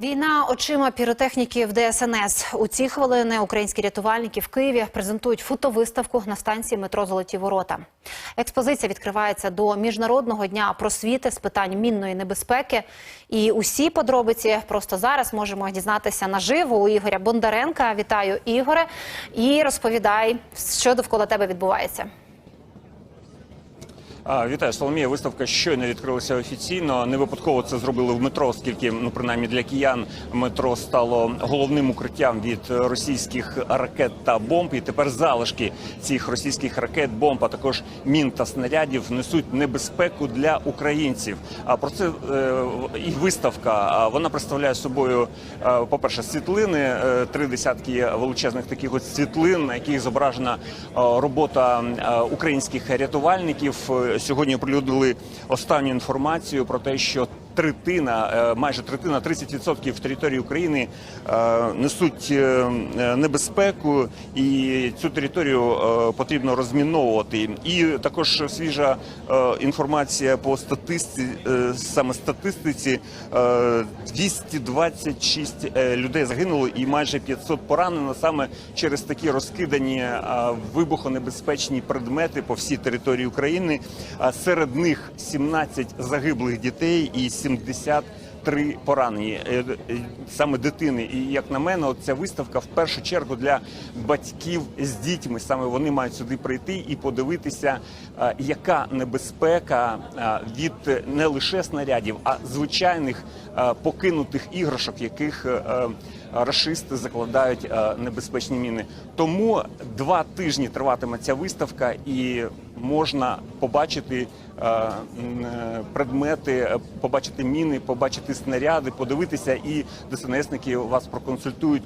Війна очима піротехніків ДСНС. У ці хвилини українські рятувальники в Києві презентують фотовиставку на станції метро Золоті Ворота. Експозиція відкривається до міжнародного дня просвіти з питань мінної небезпеки. І усі подробиці просто зараз можемо дізнатися наживо у Ігоря Бондаренка. Вітаю, Ігоре, і розповідай, що довкола тебе відбувається. Вітаю, Соломія. Виставка щойно відкрилася офіційно. Не випадково це зробили в метро, оскільки ну принаймні для киян метро стало головним укриттям від російських ракет та бомб. І тепер залишки цих російських ракет, бомб, а також мін та снарядів несуть небезпеку для українців. А про це е, і виставка. Вона представляє собою, е, по-перше, світлини, е, три десятки величезних таких от світлин, на яких зображена робота українських рятувальників. Сьогодні оприлюднили останню інформацію про те, що третина, е, майже третина, 30% території України е, несуть е, небезпеку, і цю територію потрібно розміновувати. І також свіжа інформація по статистиці, саме статистиці, е, 226 е, людей загинуло і майже 500 поранено саме через такі розкидані вибухонебезпечні предмети по всій території України. Серед них 17 загиблих дітей і 73 поранені Е, е, саме дитини. І як на мене, ця виставка в першу чергу для батьків з дітьми. Саме вони мають сюди прийти і подивитися, е, яка небезпека від не лише снарядів, а звичайних покинутих іграшок, яких рашисти закладають е, небезпечні міни. Тому два тижні триватиме ця виставка, і можна побачити е, е, предмети, побачити міни, побачити снаряди, подивитися, і ДСНСники вас проконсультують,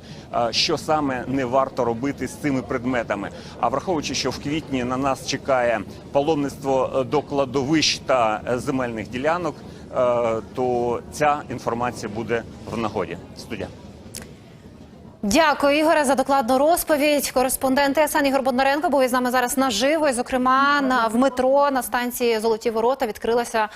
що саме не варто робити з цими предметами. А враховуючи, що в квітні на нас чекає паломництво до кладовищ та земельних ділянок, то ця інформація буде в нагоді. Студія. Дякую, Ігоре, за докладну розповідь. Кореспондент ТСН Ігор Бондаренко був із нами зараз наживо. І, зокрема, на в метро на станції Золоті Ворота відкрилася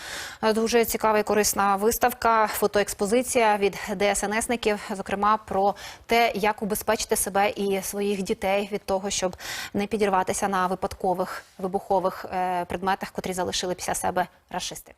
е, дуже цікава і корисна виставка, фотоекспозиція від ДСНСників, зокрема про те, як убезпечити себе і своїх дітей від того, щоб не підірватися на випадкових вибухових е, предметах, котрі залишили після себе рашисти.